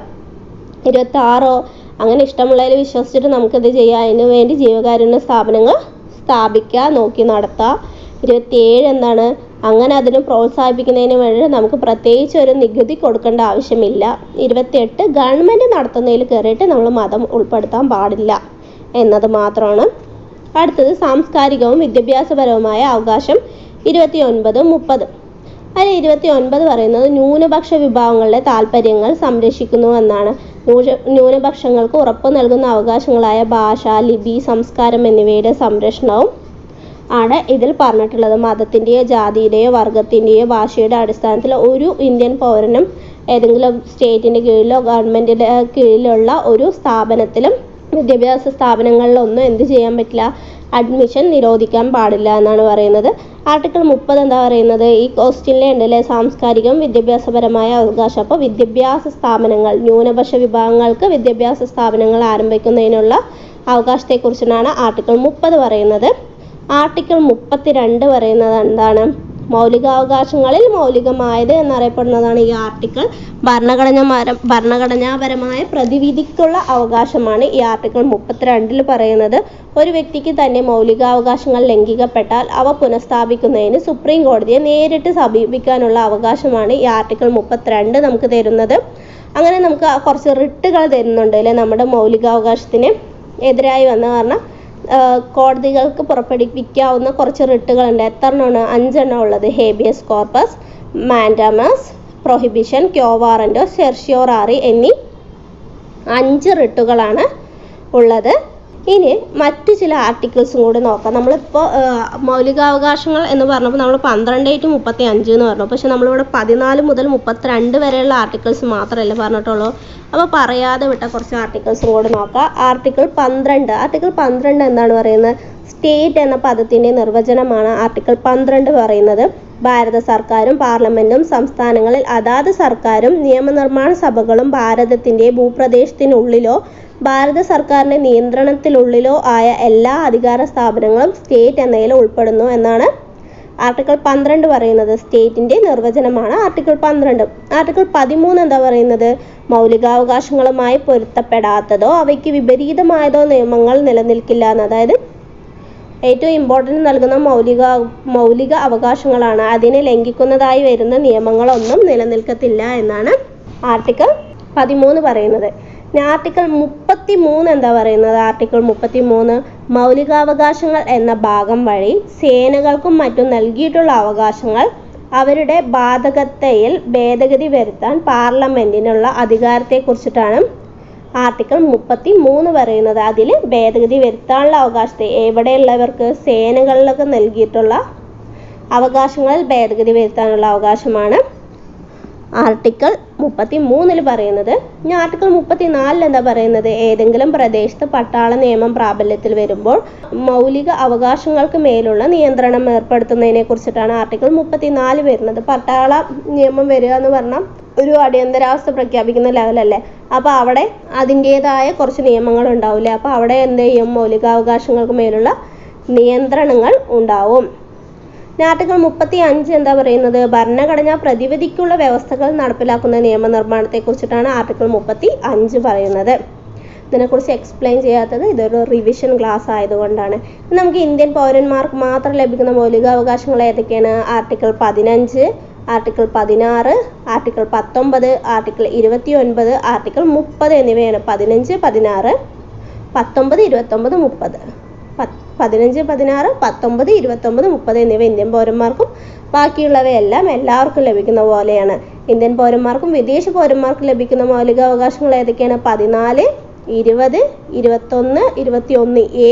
ഇരുപത്തി ആറോ അങ്ങനെ ഇഷ്ടമുള്ളതിൽ വിശ്വസിച്ചിട്ട് നമുക്കിത് ചെയ്യാം. അതിനു വേണ്ടി ജീവകാരുണ്യ സ്ഥാപനങ്ങൾ സ്ഥാപിക്കുക നോക്കി നടത്താം ഇരുപത്തിയേഴ് എന്താണ്? അങ്ങനെ അതിനെ പ്രോത്സാഹിപ്പിക്കുന്നതിന് വേണ്ടി നമുക്ക് പ്രത്യേകിച്ച് ഒരു നികുതി കൊടുക്കേണ്ട ആവശ്യമില്ല. ഇരുപത്തിയെട്ട് ഗവൺമെന്റ് നടത്തുന്നതിൽ കയറിയിട്ട് നമ്മൾ മതം ഉൾപ്പെടുത്താൻ പാടില്ല എന്നത് മാത്രമാണ്. അടുത്തത് സാംസ്കാരികവും വിദ്യാഭ്യാസപരവുമായ അവകാശം ഇരുപത്തി ഒൻപത് മുപ്പത്. അതിൽ ഇരുപത്തി ഒൻപത് പറയുന്നത് ന്യൂനപക്ഷ വിഭാഗങ്ങളുടെ താല്പര്യങ്ങൾ സംരക്ഷിക്കുന്നു എന്നാണ്. ന്യൂനപക്ഷങ്ങൾക്ക് ഉറപ്പ് നൽകുന്ന അവകാശങ്ങളായ ഭാഷ ലിപി സംസ്കാരം എന്നിവയുടെ സംരക്ഷണവും ആണ് ഇതിൽ പറഞ്ഞിട്ടുള്ളത്. മതത്തിന്റെയോ ജാതിയുടെയോ വർഗത്തിന്റെയോ ഭാഷയുടെ അടിസ്ഥാനത്തിൽ ഒരു ഇന്ത്യൻ പൗരനും ഏതെങ്കിലും സ്റ്റേറ്റിന്റെ കീഴിലോ ഗവൺമെന്റിന്റെ കീഴിലുള്ള ഒരു സ്ഥാപനത്തിലും വിദ്യാഭ്യാസ സ്ഥാപനങ്ങളിലൊന്നും എന്ത് ചെയ്യാൻ പറ്റില്ല അഡ്മിഷൻ നിരോധിക്കാൻ പാടില്ല എന്നാണ് പറയുന്നത്. ആർട്ടിക്കിൾ മുപ്പത് എന്താ പറയുന്നത്? ഈ ക്വസ്റ്റ്യനിലെ ഉണ്ടല്ലേ സാംസ്കാരികം വിദ്യാഭ്യാസപരമായ അവകാശം. അപ്പോൾ വിദ്യാഭ്യാസ സ്ഥാപനങ്ങൾ ന്യൂനപക്ഷ വിഭാഗങ്ങൾക്ക് വിദ്യാഭ്യാസ സ്ഥാപനങ്ങൾ ആരംഭിക്കുന്നതിനുള്ള അവകാശത്തെക്കുറിച്ചാണ് ആർട്ടിക്കിൾ മുപ്പത് പറയുന്നത്. ആർട്ടിക്കിൾ മുപ്പത്തിരണ്ട് പറയുന്നത് എന്താണ്? മൗലികാവകാശങ്ങളിൽ മൗലികമായത് എന്നറിയപ്പെടുന്നതാണ് ഈ ആർട്ടിക്കിൾ ഭരണഘടന ഭരണഘടനാപരമായ പ്രതിവിധിക്കുള്ള അവകാശമാണ് ഈ ആർട്ടിക്കിൾ മുപ്പത്തിരണ്ടിൽ പറയുന്നത്. ഒരു വ്യക്തിക്ക് തന്നെ മൗലികാവകാശങ്ങൾ ലംഘിക്കപ്പെട്ടാൽ അവ പുനഃസ്ഥാപിക്കുന്നതിന് സുപ്രീം കോടതിയെ നേരിട്ട് സമീപിക്കാനുള്ള അവകാശമാണ് ഈ ആർട്ടിക്കിൾ മുപ്പത്തിരണ്ട് നമുക്ക് തരുന്നത്. അങ്ങനെ നമുക്ക് കുറച്ച് റിട്ടുകൾ തരുന്നുണ്ട് അല്ലേ? നമ്മുടെ മൗലികാവകാശത്തിന് എതിരായി വന്ന കാരണം കോടതികൾക്ക് പുറപ്പെടുവിക്കാവുന്ന കുറച്ച് റിട്ടുകളുണ്ട്. എത്രണ്ണമാണ്? അഞ്ചെണ്ണം ഉള്ളത്. Habeas corpus mandamus prohibition quo warranto certiorari എന്നീ അഞ്ച് റിട്ടുകളാണ് ഉള്ളത്. ഇനി മറ്റു ചില ആർട്ടിക്കിൾസും കൂടി നോക്കാം. നമ്മളിപ്പോൾ മൗലികാവകാശങ്ങൾ എന്ന് പറഞ്ഞപ്പോൾ നമ്മൾ പന്ത്രണ്ട് ടു മുപ്പത്തി അഞ്ച് എന്ന് പറഞ്ഞു. പക്ഷെ നമ്മളിവിടെ പതിനാല് മുതൽ മുപ്പത്തിരണ്ട് വരെയുള്ള ആർട്ടിക്കിൾസ് മാത്രമല്ലേ പറഞ്ഞിട്ടുള്ളൂ. അപ്പോൾ പറയാതെ വിട്ട കുറച്ച് ആർട്ടിക്കിൾസും കൂടി നോക്കാം. ആർട്ടിക്കിൾ പന്ത്രണ്ട്. ആർട്ടിക്കിൾ പന്ത്രണ്ട് എന്താണ് പറയുന്നത്? സ്റ്റേറ്റ് എന്ന പദത്തിന്റെ നിർവചനമാണ് ആർട്ടിക്കിൾ പന്ത്രണ്ട് പറയുന്നത്. ഭാരത സർക്കാരും പാർലമെന്റും സംസ്ഥാനങ്ങളിൽ അതാത് സർക്കാരും നിയമനിർമ്മാണ സഭകളും ഭാരതത്തിന്റെ ഭൂപ്രദേശത്തിനുള്ളിലോ ഭാരത സർക്കാരിന്റെ നിയന്ത്രണത്തിലുള്ളിലോ ആയ എല്ലാ അധികാര സ്ഥാപനങ്ങളും സ്റ്റേറ്റ് എന്നതിൽ ഉൾപ്പെടുന്നു എന്നാണ് ആർട്ടിക്കിൾ പന്ത്രണ്ട് പറയുന്നത്. സ്റ്റേറ്റിന്റെ നിർവചനമാണ് ആർട്ടിക്കിൾ പന്ത്രണ്ട്. ആർട്ടിക്കിൾ പതിമൂന്ന് എന്താ പറയുന്നത്? മൗലികാവകാശങ്ങളുമായി പൊരുത്തപ്പെടാത്തതോ അവയ്ക്ക് വിപരീതമായതോ നിയമങ്ങൾ നിലനിൽക്കില്ല എന്ന്. അതായത് ഏറ്റവും ഇമ്പോർട്ടന്റ് നൽകുന്ന മൗലിക മൗലിക അവകാശങ്ങളാണ്. അതിനെ ലംഘിക്കുന്നതായി വരുന്ന നിയമങ്ങളൊന്നും നിലനിൽക്കത്തില്ല എന്നാണ് ആർട്ടിക്കിൾ പതിമൂന്ന് പറയുന്നത്. ആർട്ടിക്കിൾ മുപ്പത്തി മൂന്ന് എന്താ പറയുന്നത്? ആർട്ടിക്കിൾ മുപ്പത്തി മൂന്ന് മൗലികാവകാശങ്ങൾ എന്ന ഭാഗം വഴി സേനകൾക്കും മറ്റും നൽകിയിട്ടുള്ള അവകാശങ്ങൾ അവരുടെ ബാധകതയിൽ ഭേദഗതി വരുത്താൻ പാർലമെന്റിനുള്ള അധികാരത്തെക്കുറിച്ചിട്ടാണ് ആർട്ടിക്കിൾ മുപ്പത്തി മൂന്ന് പറയുന്നത് അതിൽ ഭേദഗതി വരുത്താനുള്ള അവകാശത്തെ എവിടെയുള്ളവർക്ക് സേനകളിലൊക്കെ നൽകിയിട്ടുള്ള അവകാശങ്ങളിൽ ഭേദഗതി വരുത്താനുള്ള അവകാശമാണ്. ആർട്ടിക്കിൾ മുപ്പത്തി മൂന്നിൽ പറയുന്നത്. ഇനി ആർട്ടിക്കിൾ മുപ്പത്തി നാലിൽ എന്താ പറയുന്നത്? ഏതെങ്കിലും പ്രദേശത്ത് പട്ടാള നിയമം പ്രാബല്യത്തിൽ വരുമ്പോൾ മൗലിക അവകാശങ്ങൾക്ക് മേലുള്ള നിയന്ത്രണം ഏർപ്പെടുത്തുന്നതിനെ കുറിച്ചിട്ടാണ് ആർട്ടിക്കിൾ മുപ്പത്തി നാല് വരുന്നത്. പട്ടാള നിയമം വരിക എന്ന് പറഞ്ഞാൽ ഒരു അടിയന്തരാവസ്ഥ പ്രഖ്യാപിക്കുന്ന ലെവലല്ലേ അപ്പോൾ അവിടെ അതിന്റേതായ കുറച്ച് നിയമങ്ങൾ ഉണ്ടാവില്ലേ? അപ്പോൾ അവിടെ എന്ത് ചെയ്യും? മൗലികാവകാശങ്ങൾക്ക് മേലുള്ള നിയന്ത്രണങ്ങൾ ഉണ്ടാവും. ആർട്ടിക്കിൾ മുപ്പത്തി അഞ്ച് എന്താ പറയുന്നത്? ഭരണഘടനാ പ്രതിവിധിക്കുള്ള വ്യവസ്ഥകൾ നടപ്പിലാക്കുന്ന നിയമനിർമ്മാണത്തെക്കുറിച്ചിട്ടാണ് ആർട്ടിക്കിൾ മുപ്പത്തി അഞ്ച് പറയുന്നത്. ഇതിനെക്കുറിച്ച് എക്സ്പ്ലെയിൻ ചെയ്യാത്തത് ഇതൊരു റിവിഷൻ ക്ലാസ് ആയതുകൊണ്ടാണ്. നമുക്ക് ഇന്ത്യൻ പൗരന്മാർക്ക് മാത്രം ലഭിക്കുന്ന മൗലികാവകാശങ്ങൾ ഏതൊക്കെയാണ്? ആർട്ടിക്കിൾ പതിനഞ്ച് ആർട്ടിക്കിൾ പതിനാറ് ആർട്ടിക്കിൾ പത്തൊമ്പത് ആർട്ടിക്കിൾ ഇരുപത്തി ഒൻപത് ആർട്ടിക്കിൾ മുപ്പത് എന്നിവയാണ്. പതിനഞ്ച് പതിനാറ് പത്തൊമ്പത് ഇരുപത്തൊമ്പത് മുപ്പത്. പത്ത് പതിനഞ്ച് പതിനാറ് പത്തൊമ്പത് ഇരുപത്തൊമ്പത് മുപ്പത് എന്നിവ ഇന്ത്യൻ പൗരന്മാർക്കും ബാക്കിയുള്ളവയെല്ലാം എല്ലാവർക്കും ലഭിക്കുന്ന പോലെയാണ്. ഇന്ത്യൻ പൗരന്മാർക്കും വിദേശ പൗരന്മാർക്കും ലഭിക്കുന്ന മൗലിക അവകാശങ്ങൾ ഏതൊക്കെയാണ്? പതിനാല് ഇരുപത് ഇരുപത്തൊന്ന് ഇരുപത്തി ഒന്ന് എ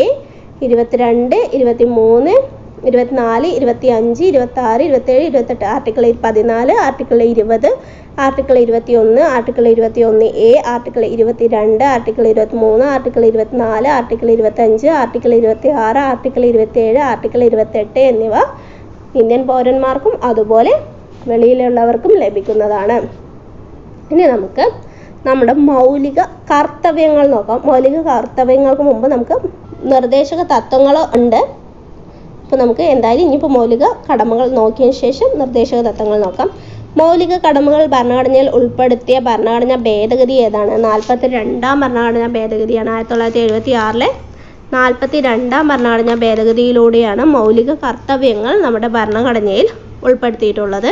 ഇരുപത്തിരണ്ട് ഇരുപത്തി മൂന്ന് ഇരുപത്തിനാല് ഇരുപത്തി അഞ്ച് ഇരുപത്തി ആറ് ഇരുപത്തേഴ് ഇരുപത്തെട്ട്. ആർട്ടിക്കിൾ പതിനാല് ആർട്ടിക്കിൾ ഇരുപത് ആർട്ടിക്കിൾ ഇരുപത്തി ഒന്ന് ആർട്ടിക്കിൾ ഇരുപത്തി ഒന്ന് എ ആർട്ടിക്കിൾ ഇരുപത്തി രണ്ട് ആർട്ടിക്കിൾ ഇരുപത്തി മൂന്ന് ആർട്ടിക്കിൾ ഇരുപത്തിനാല് ആർട്ടിക്കിൾ ഇരുപത്തഞ്ച് ആർട്ടിക്കിൾ ഇരുപത്തി ആറ് ആർട്ടിക്കിൾ ഇരുപത്തേഴ് ആർട്ടിക്കിൾ ഇരുപത്തെട്ട് എന്നിവ ഇന്ത്യൻ പൗരന്മാർക്കും അതുപോലെ വെളിയിലുള്ളവർക്കും ലഭിക്കുന്നതാണ്. ഇനി നമുക്ക് നമ്മുടെ മൗലിക കർത്തവ്യങ്ങൾ നോക്കാം. മൗലിക കർത്തവ്യങ്ങൾക്ക് മുമ്പ് നമുക്ക് നിർദ്ദേശക തത്വങ്ങൾ ഉണ്ട്. അപ്പോൾ നമുക്ക് എന്തായാലും ഇനിയിപ്പോൾ മൗലിക കടമകൾ നോക്കിയതിന് ശേഷം നിർദ്ദേശക തത്വങ്ങൾ നോക്കാം. മൗലിക കടമകൾ ഭരണഘടനയിൽ ഉൾപ്പെടുത്തിയ ഭരണഘടന ഭേദഗതി ഏതാണ്? നാൽപ്പത്തി രണ്ടാം ഭരണഘടനാ ഭേദഗതിയാണ് ആയിരത്തി തൊള്ളായിരത്തി എഴുപത്തി ആറിലെ നാൽപ്പത്തി രണ്ടാം ഭരണഘടനാ ഭേദഗതിയിലൂടെയാണ് മൗലിക കർത്തവ്യങ്ങൾ നമ്മുടെ ഭരണഘടനയിൽ ഉൾപ്പെടുത്തിയിട്ടുള്ളത്.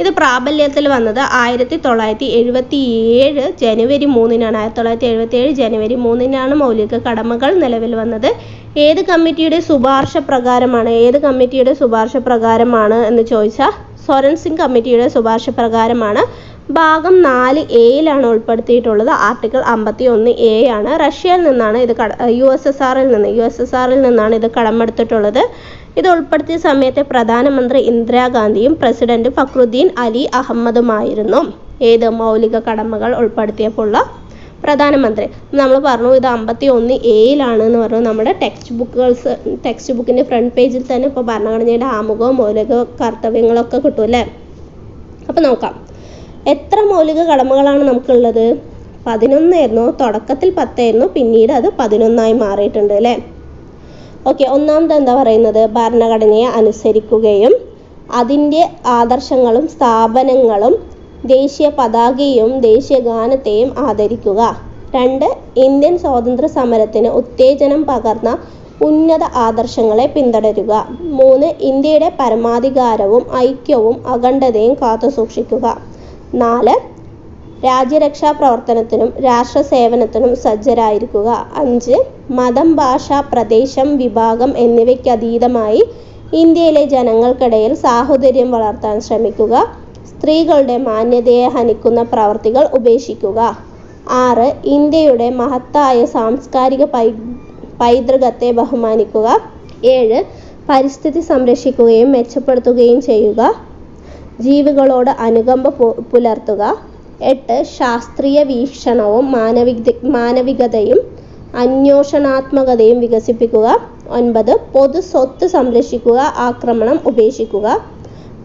ഇത് പ്രാബല്യത്തിൽ വന്നത് ആയിരത്തി തൊള്ളായിരത്തി എഴുപത്തി ഏഴ് ജനുവരി മൂന്നിനാണ്. ആയിരത്തി തൊള്ളായിരത്തി എഴുപത്തി ഏഴ് ജനുവരി മൂന്നിനാണ് മൗലിക കടമകൾ നിലവിൽ വന്നത്. ഏത് കമ്മിറ്റിയുടെ ശുപാർശ പ്രകാരമാണ് ഏത് കമ്മിറ്റിയുടെ ശുപാർശ പ്രകാരമാണ് എന്ന് ചോദിച്ചാൽ സ്വരൻ സിംഗ് കമ്മിറ്റിയുടെ ശുപാർശ പ്രകാരമാണ്. ഭാഗം നാല് എയിലാണ് ഉൾപ്പെടുത്തിയിട്ടുള്ളത്. ആർട്ടിക്കിൾ അമ്പത്തി ഒന്ന് എ ആണ്. റഷ്യയിൽ നിന്നാണ് ഇത് കട യു എസ് എസ് ആറിൽ നിന്ന് യു എസ് എസ് ആറിൽ നിന്നാണ് ഇത് കടമെടുത്തിട്ടുള്ളത്. ഇത് ഉൾപ്പെടുത്തിയ സമയത്ത് പ്രധാനമന്ത്രി ഇന്ദിരാഗാന്ധിയും പ്രസിഡന്റ് ഫക്രുദ്ദീൻ അലി അഹമ്മദുമായിരുന്നു. ഏത് മൗലിക കടമകൾ ഉൾപ്പെടുത്തിയപ്പോഴുള്ള പ്രധാനമന്ത്രി. നമ്മൾ പറഞ്ഞു ഇത് അമ്പത്തി ഒന്ന് എയിലാണ് എന്ന് പറഞ്ഞു. നമ്മുടെ ടെക്സ്റ്റ് ബുക്കുകൾസ് ടെക്സ്റ്റ് ബുക്കിന്റെ ഫ്രണ്ട് പേജിൽ തന്നെ ഇപ്പോൾ ഭരണഘടനയുടെ ആമുഖവും മൗലിക കർത്തവ്യങ്ങളൊക്കെ കിട്ടും അല്ലേ? അപ്പോൾ നോക്കാം. എത്ര മൗലിക കടമകളാണ് നമുക്കുള്ളത്? പതിനൊന്നായിരുന്നു തുടക്കത്തിൽ പത്തായിരുന്നു പിന്നീട് അത് പതിനൊന്നായി മാറിയിട്ടുണ്ട് അല്ലേ? ഓക്കെ ഒന്നാമത് എന്താ പറയുന്നത്? ഭരണഘടനയെ അനുസരിക്കുകയും അതിന്റെ ആദർശങ്ങളും സ്ഥാപനങ്ങളും ദേശീയ പതാകയും ദേശീയ ഗാനത്തെയും ആദരിക്കുക. രണ്ട് ഇന്ത്യൻ സ്വാതന്ത്ര്യ സമരത്തിന് ഉത്തേജനം പകർന്ന ഉന്നത ആദർശങ്ങളെ പിന്തുടരുക. മൂന്ന് ഇന്ത്യയുടെ പരമാധികാരവും ഐക്യവും അഖണ്ഡതയും കാത്തുസൂക്ഷിക്കുക. നാല് രാജ്യരക്ഷാ പ്രവർത്തനത്തിനും രാഷ്ട്ര സേവനത്തിനും സജ്ജരായിരിക്കുക. അഞ്ച് മതം ഭാഷ പ്രദേശം വിഭാഗം എന്നിവയ്ക്കതീതമായി ഇന്ത്യയിലെ ജനങ്ങൾക്കിടയിൽ സാഹോദര്യം വളർത്താൻ ശ്രമിക്കുക. സ്ത്രീകളുടെ മാന്യതയെ ഹനിക്കുന്ന പ്രവർത്തികൾ ഉപേക്ഷിക്കുക. ആറ് ഇന്ത്യയുടെ മഹത്തായ സാംസ്കാരിക പൈ പൈതൃകത്തെ ബഹുമാനിക്കുക. ഏഴ് പരിസ്ഥിതി സംരക്ഷിക്കുകയും മെച്ചപ്പെടുത്തുകയും ചെയ്യുക. ജീവികളോട് അനുകമ്പ പുലർത്തുക. എട്ട് ശാസ്ത്രീയ വീക്ഷണവും മാനവിക മാനവികതയും അന്വേഷണാത്മകതയും വികസിപ്പിക്കുക. ഒൻപത് പൊതു സ്വത്ത് സംരക്ഷിക്കുക ആക്രമണം ഉപേക്ഷിക്കുക.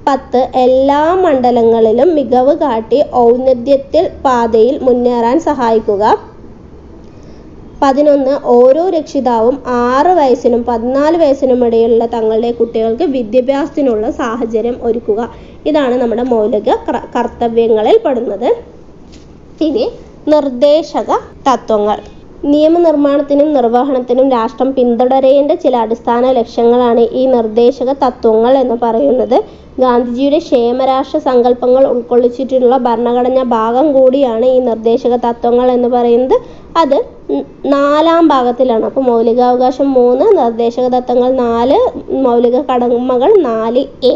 പത്ത് എല്ലാ മണ്ഡലങ്ങളിലും മികവ് കാട്ടി ഔന്നത്യത്തിൽ പാതയിൽ മുന്നേറാൻ സഹായിക്കുക. പതിനൊന്ന് ഓരോ രക്ഷിതാവും ആറ് വയസ്സിനും പതിനാല് വയസ്സിനും ഇടയിലുള്ള തങ്ങളുടെ കുട്ടികൾക്ക് വിദ്യാഭ്യാസത്തിനുള്ള സാഹചര്യം ഒരുക്കുക. ഇതാണ് നമ്മുടെ മൗലിക കർത്തവ്യങ്ങളിൽ പെടുന്നത്. ഇനി നിർദ്ദേശക തത്വങ്ങൾ. നിയമനിർമ്മാണത്തിനും നിർവഹണത്തിനും രാഷ്ട്രം പിന്തുടരേണ്ട ചില അടിസ്ഥാന ലക്ഷ്യങ്ങളാണ് ഈ നിർദ്ദേശക തത്വങ്ങൾ എന്ന് പറയുന്നത്. ഗാന്ധിജിയുടെ ക്ഷേമരാഷ്ട്ര സങ്കല്പങ്ങൾ ഉൾക്കൊള്ളിച്ചിട്ടുള്ള ഭരണഘടനാ ഭാഗം കൂടിയാണ് ഈ നിർദ്ദേശക തത്വങ്ങൾ എന്ന് പറയുന്നത്. അത് നാലാം ഭാഗത്തിലാണ്. അപ്പോൾ മൗലികാവകാശം മൂന്ന് നിർദ്ദേശക തത്വങ്ങൾ നാല് മൗലിക കടമകൾ നാല് എ.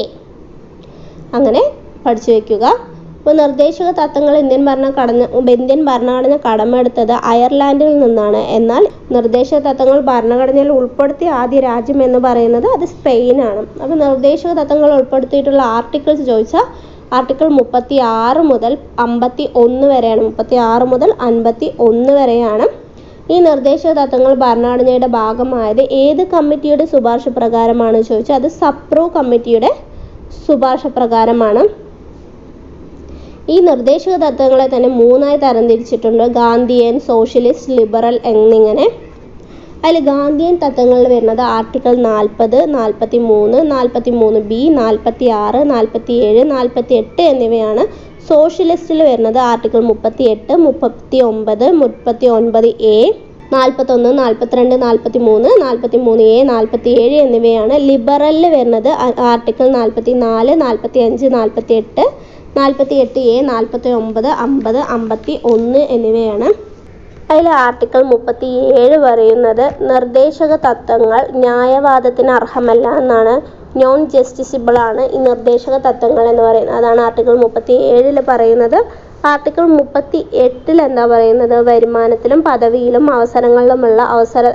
അങ്ങനെ പഠിച്ചു വെക്കുക. ഇപ്പോൾ നിർദ്ദേശക തത്വങ്ങൾ ഇന്ത്യൻ ഭരണ കടഞ്ഞ ഇന്ത്യൻ ഭരണഘടന കടമെടുത്തത് അയർലാൻഡിൽ നിന്നാണ്. എന്നാൽ നിർദ്ദേശക തത്വങ്ങൾ ഭരണഘടനയിൽ ഉൾപ്പെടുത്തിയ ആദ്യ രാജ്യം എന്ന് പറയുന്നത് അത് സ്പെയിനാണ് അപ്പോൾ നിർദ്ദേശക തത്വങ്ങൾ ഉൾപ്പെടുത്തിയിട്ടുള്ള ആർട്ടിക്കിൾസ് ചോദിച്ചാൽ ആർട്ടിക്കിൾ മുപ്പത്തി ആറ് മുതൽ അമ്പത്തി ഒന്ന് വരെയാണ്. മുപ്പത്തി ആറ് മുതൽ അൻപത്തി ഒന്ന് വരെയാണ് ഈ നിർദ്ദേശക തത്വങ്ങൾ ഭരണഘടനയുടെ ഭാഗമായത്. ഏത് കമ്മിറ്റിയുടെ ശുപാർശ പ്രകാരമാണ് ചോദിച്ചാൽ അത് സപ്രൂ കമ്മിറ്റിയുടെ ശുപാർശ പ്രകാരമാണ്. ഈ നിർദ്ദേശക തത്വങ്ങളെ തന്നെ മൂന്നായി തരംതിരിച്ചിട്ടുണ്ട്. ഗാന്ധിയൻ സോഷ്യലിസ്റ്റ് ലിബറൽ എന്നിങ്ങനെ. അതിൽ ഗാന്ധിയൻ തത്വങ്ങളിൽ വരുന്നത് ആർട്ടിക്കിൾ നാൽപ്പത് നാൽപ്പത്തി മൂന്ന് നാൽപ്പത്തി മൂന്ന് ബി നാൽപ്പത്തി ആറ് നാൽപ്പത്തി ഏഴ് നാൽപ്പത്തി എട്ട് എന്നിവയാണ് സോഷ്യലിസ്റ്റിൽ വരുന്നത് ആർട്ടിക്കിൾ മുപ്പത്തി എട്ട് മുപ്പത്തി ഒമ്പത് മുപ്പത്തി ഒൻപത് എ നാൽപ്പത്തൊന്ന് നാൽപ്പത്തിരണ്ട് നാൽപ്പത്തി മൂന്ന് നാൽപ്പത്തി മൂന്ന് എ നാൽപ്പത്തി ഏഴ് എന്നിവയാണ് ലിബറലിൽ വരുന്നത് ആർട്ടിക്കിൾ നാൽപ്പത്തി നാല് നാൽപ്പത്തി അഞ്ച് നാൽപ്പത്തി എട്ട് നാൽപ്പത്തി എട്ട് എ നാൽപ്പത്തി ഒമ്പത് അമ്പത് അമ്പത്തി ഒന്ന് എന്നിവയാണ്. അതിൽ ആർട്ടിക്കിൾ മുപ്പത്തി ഏഴ് പറയുന്നത് നിർദ്ദേശക തത്വങ്ങൾ ന്യായവാദത്തിന് അർഹമല്ല എന്നാണ്. നോൺ ജസ്റ്റിസിബിൾ ആണ് ഈ നിർദ്ദേശക തത്വങ്ങൾ എന്ന് പറയുന്നത്. അതാണ് ആർട്ടിക്കിൾ മുപ്പത്തി ഏഴിൽ പറയുന്നത്. ആർട്ടിക്കിൾ മുപ്പത്തി എട്ടിൽ എന്താ പറയുന്നത്? വരുമാനത്തിലും പദവിയിലും അവസരങ്ങളിലുമുള്ള അവസര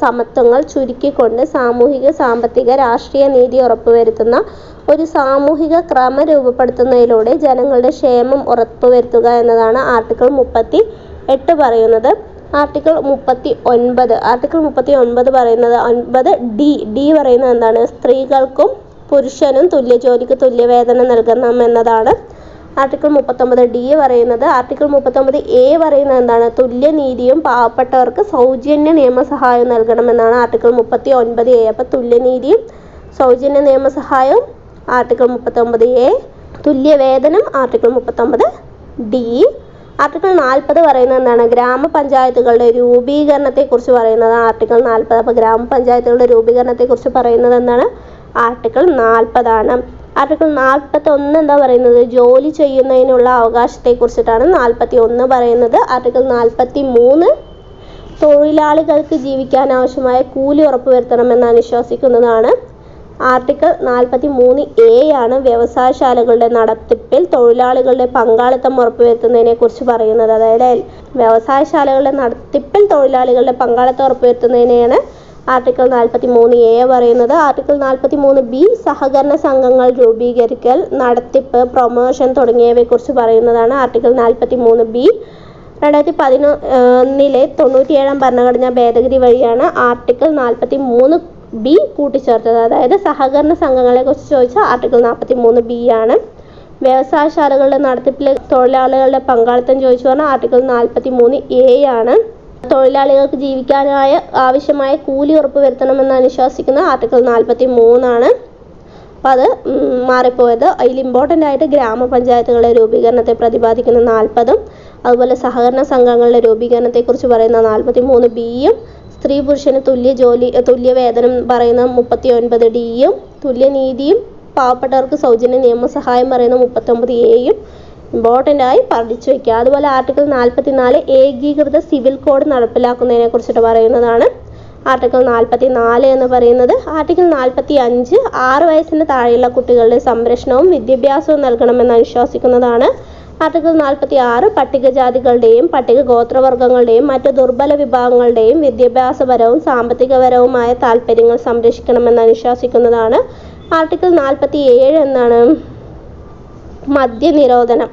സമത്വങ്ങൾ ചുരുക്കിക്കൊണ്ട് സാമൂഹിക സാമ്പത്തിക രാഷ്ട്രീയ നീതി ഉറപ്പുവരുത്തുന്ന ഒരു സാമൂഹിക ക്രമം രൂപപ്പെടുത്തുന്നതിലൂടെ ജനങ്ങളുടെ ക്ഷേമം ഉറപ്പുവരുത്തുക എന്നതാണ് ആർട്ടിക്കിൾ മുപ്പത്തി എട്ട് പറയുന്നത്. ആർട്ടിക്കിൾ മുപ്പത്തി ഒൻപത് ആർട്ടിക്കിൾ മുപ്പത്തി ഒൻപത് പറയുന്നത് ഒൻപത് ഡി ഡി പറയുന്നത് എന്താണ്? സ്ത്രീകൾക്കും പുരുഷനും തുല്യ ജോലിക്ക് തുല്യ വേതനം നൽകണം എന്നതാണ്. ആർട്ടിക്കിൾ മുപ്പത്തൊമ്പത് ഡി പറയുന്നത് ആർട്ടിക്കിൾ മുപ്പത്തൊമ്പത് എ പറയുന്നത് എന്താണ്? തുല്യ നീതിയും പാവപ്പെട്ടവർക്ക് സൗജന്യ നിയമസഹായം നൽകണമെന്നാണ് ആർട്ടിക്കിൾ മുപ്പത്തി ഒൻപത് എ അപ്പോൾ തുല്യനീതിയും സൗജന്യ നിയമസഹായവും ആർട്ടിക്കിൾ മുപ്പത്തൊമ്പത് എ തുല്യവേതനം ആർട്ടിക്കിൾ മുപ്പത്തൊമ്പത് ഡി ആർട്ടിക്കിൾ നാൽപ്പത് പറയുന്നത് എന്താണ്? ഗ്രാമപഞ്ചായത്തുകളുടെ രൂപീകരണത്തെക്കുറിച്ച് പറയുന്നത് ആർട്ടിക്കിൾ നാൽപ്പത് അപ്പോൾ ഗ്രാമപഞ്ചായത്തുകളുടെ രൂപീകരണത്തെക്കുറിച്ച് പറയുന്നത് എന്താണ്? ആർട്ടിക്കിൾ നാൽപ്പതാണ്. ആർട്ടിക്കിൾ നാൽപ്പത്തി ഒന്ന് എന്താ പറയുന്നത്? ജോലി ചെയ്യുന്നതിനുള്ള അവകാശത്തെക്കുറിച്ചിട്ടാണ് നാൽപ്പത്തി ഒന്ന് പറയുന്നത്. ആർട്ടിക്കിൾ നാൽപ്പത്തി മൂന്ന് തൊഴിലാളികൾക്ക് ജീവിക്കാൻ ആവശ്യമായ കൂലി ഉറപ്പുവരുത്തണമെന്ന് അനുശാസിക്കുന്നതാണ് ആർട്ടിക്കിൾ നാൽപ്പത്തി മൂന്ന് എ ആണ് വ്യവസായശാലകളുടെ നടത്തിപ്പിൽ തൊഴിലാളികളുടെ പങ്കാളിത്തം ഉറപ്പുവരുത്തുന്നതിനെ കുറിച്ച് പറയുന്നത്. അതായത് വ്യവസായശാലകളുടെ നടത്തിപ്പിൽ തൊഴിലാളികളുടെ പങ്കാളിത്തം ഉറപ്പുവരുത്തുന്നതിനെയാണ് ആർട്ടിക്കിൾ നാൽപ്പത്തി മൂന്ന് എ പറയുന്നത്. ആർട്ടിക്കിൾ നാൽപ്പത്തി മൂന്ന് ബി സഹകരണ സംഘങ്ങൾ രൂപീകരിക്കൽ നടത്തിപ്പ് പ്രൊമോഷൻ തുടങ്ങിയവയെക്കുറിച്ച് പറയുന്നതാണ് ആർട്ടിക്കിൾ നാൽപ്പത്തി മൂന്ന് ബി. രണ്ടായിരത്തി പതിനൊന്നിലെ തൊണ്ണൂറ്റിയേഴാം ഭരണഘടനാ ഭേദഗതി വഴിയാണ് ആർട്ടിക്കിൾ നാൽപ്പത്തി മൂന്ന് ബി കൂട്ടിച്ചേർത്തത്. അതായത് സഹകരണ സംഘങ്ങളെ കുറിച്ച് ചോദിച്ചാൽ ആർട്ടിക്കിൾ നാൽപ്പത്തി മൂന്ന് ബി ആണ്. വ്യവസായശാലകളുടെ നടത്തിപ്പിലെ തൊഴിലാളികളുടെ പങ്കാളിത്തം ചോദിച്ചു പറഞ്ഞാൽ ആർട്ടിക്കിൾ നാൽപ്പത്തി മൂന്ന് എ ആണ്. തൊഴിലാളികൾക്ക് ജീവിക്കാനായ ആവശ്യമായ കൂലി ഉറപ്പ് വരുത്തണമെന്ന് അനുശാസിക്കുന്ന ആർട്ടിക്കിൾ നാൽപ്പത്തി മൂന്നാണ് അപ്പോൾ അത് മാറിപ്പോയത്. അതിൽ ഇമ്പോർട്ടന്റ് ആയിട്ട് ഗ്രാമപഞ്ചായത്തുകളുടെ രൂപീകരണത്തെ പ്രതിപാദിക്കുന്ന നാൽപ്പതും അതുപോലെ സഹകരണ സംഘങ്ങളുടെ രൂപീകരണത്തെക്കുറിച്ച് പറയുന്ന നാൽപ്പത്തി മൂന്ന് ബിയും സ്ത്രീ പുരുഷന് തുല്യ ജോലി തുല്യ വേതനം പറയുന്ന മുപ്പത്തി ഒൻപത് ഡിയും തുല്യനീതിയും പാവപ്പെട്ടവർക്ക് സൗജന്യ നിയമസഹായം പറയുന്ന മുപ്പത്തൊമ്പത് എയും ഇമ്പോർട്ടന്റ് ആയി പഠിച്ചു വയ്ക്കുക. അതുപോലെ ആർട്ടിക്കിൾ നാൽപ്പത്തി നാല് ഏകീകൃത സിവിൽ കോഡ് നടപ്പിലാക്കുന്നതിനെ കുറിച്ചിട്ട് പറയുന്നതാണ് ആർട്ടിക്കിൾ നാൽപ്പത്തി നാല് എന്ന് പറയുന്നത്. ആർട്ടിക്കിൾ നാൽപ്പത്തി അഞ്ച് ആറ് വയസ്സിന് താഴെയുള്ള കുട്ടികളുടെ സംരക്ഷണവും വിദ്യാഭ്യാസവും നൽകണമെന്ന് അനുശാസിക്കുന്നതാണ്. ആർട്ടിക്കിൾ നാൽപ്പത്തി ആറ് പട്ടികജാതികളുടെയും പട്ടിക ഗോത്രവർഗങ്ങളുടെയും മറ്റ് ദുർബല വിഭാഗങ്ങളുടെയും വിദ്യാഭ്യാസപരവും സാമ്പത്തികപരവുമായ താല്പര്യങ്ങൾ സംരക്ഷിക്കണമെന്ന് അനുശാസിക്കുന്നതാണ്. ആർട്ടിക്കിൾ നാൽപ്പത്തി ഏഴ് എന്നാണ് മദ്യനിരോധനം.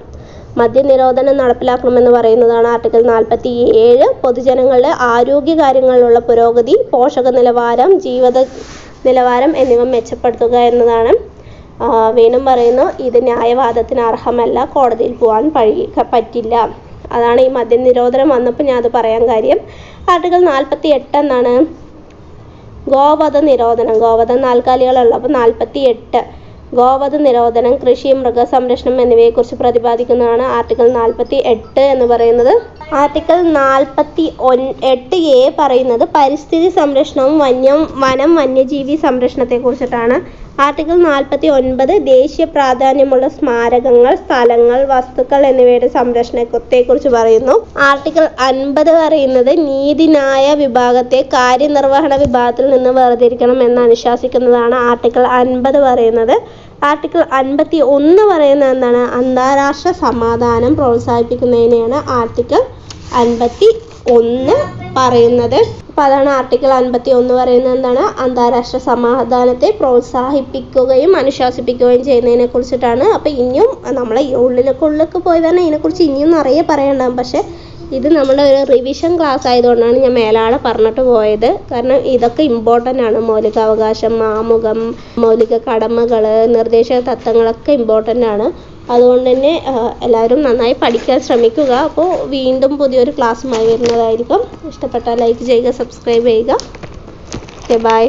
മദ്യനിരോധനം നടപ്പിലാക്കണമെന്ന് പറയുന്നതാണ് ആർട്ടിക്കിൾ നാൽപ്പത്തി ഏഴ് പൊതുജനങ്ങളുടെ ആരോഗ്യകാര്യങ്ങളിലുള്ള പുരോഗതി പോഷക നിലവാരം ജീവിത നിലവാരം എന്നിവ മെച്ചപ്പെടുത്തുക എന്നതാണ്. വീണ്ടും പറയുന്നു ഇത് ന്യായവാദത്തിന് അർഹമല്ല കോടതിയിൽ പോകാൻ പഴി പറ്റില്ല. അതാണ് ഈ മദ്യനിരോധനം വന്നപ്പോൾ ഞാൻ അത് പറയാൻ കാര്യം. ആർട്ടിക്കിൾ നാൽപ്പത്തി എട്ട് എന്നാണ് ഗോവധ നിരോധനം ഗോവധ നാൽക്കാലികളുള്ള അപ്പോൾ നാൽപ്പത്തി എട്ട് ഗോവധ നിരോധനം കൃഷി മൃഗസംരക്ഷണം എന്നിവയെക്കുറിച്ച് പ്രതിപാദിക്കുന്നതാണ് ആർട്ടിക്കിൾ നാൽപ്പത്തി എട്ട് എന്ന് പറയുന്നത്. ആർട്ടിക്കിൾ നാൽപ്പത്തി ഒൻ എട്ട് എ പറയുന്നത് പരിസ്ഥിതി സംരക്ഷണവും വന്യം വനം വന്യജീവി സംരക്ഷണത്തെക്കുറിച്ചിട്ടാണ്. ആർട്ടിക്കിൾ നാൽപ്പത്തി ഒൻപത് ദേശീയ പ്രാധാന്യമുള്ള സ്മാരകങ്ങൾ സ്ഥലങ്ങൾ വസ്തുക്കൾ എന്നിവയുടെ സംരക്ഷണത്തെക്കുറിച്ച് പറയുന്നു. ആർട്ടിക്കിൾ അൻപത് പറയുന്നത് നീതിന്യായ വിഭാഗത്തെ കാര്യനിർവഹണ വിഭാഗത്തിൽ നിന്ന് വേർതിരിക്കണം എന്ന് അനുശാസിക്കുന്നതാണ് ആർട്ടിക്കിൾ അൻപത് പറയുന്നത്. ആർട്ടിക്കിൾ അൻപത്തി ഒന്ന് പറയുന്നത് എന്താണ്? അന്താരാഷ്ട്ര സമാധാനം പ്രോത്സാഹിപ്പിക്കുന്നതിനെയാണ് ആർട്ടിക്കിൾ അൻപത്തി ഒന്ന് പറയുന്നത്. അപ്പോൾ അതാണ് ആർട്ടിക്കിൾ അൻപത്തി ഒന്ന് പറയുന്നത് എന്താണ്? അന്താരാഷ്ട്ര സമാധാനത്തെ പ്രോത്സാഹിപ്പിക്കുകയും അനുശാസിപ്പിക്കുകയും ചെയ്യുന്നതിനെ കുറിച്ചിട്ടാണ്. അപ്പോൾ ഇനിയും നമ്മളെ ഈ ഉള്ളിലൊക്കെ ഉള്ളിലൊക്കെ പോയി തന്നെ ഇതിനെക്കുറിച്ച് ഇനിയും നിറയെ പറയണ്ടാവും പക്ഷേ ഇത് നമ്മുടെ ഒരു റിവിഷൻ ക്ലാസ് ആയതുകൊണ്ടാണ് ഞാൻ മേലാളെ പറഞ്ഞിട്ട് പോയത്. കാരണം ഇതൊക്കെ ഇമ്പോർട്ടന്റ് ആണ്. മൗലികാവകാശം ആമുഖം മൗലിക കടമകൾ നിർദ്ദേശ തത്വങ്ങളൊക്കെ ഇമ്പോർട്ടന്റ് ആണ്. അതുകൊണ്ട് തന്നെ എല്ലാവരും നന്നായി പഠിക്കാൻ ശ്രമിക്കുക. അപ്പോൾ വീണ്ടും പുതിയൊരു ക്ലാസ്സുമായി വരുന്നതായിരിക്കും. ഇഷ്ടപ്പെട്ടാൽ ലൈക്ക് ചെയ്യുക സബ്സ്ക്രൈബ് ചെയ്യുക. Okay bye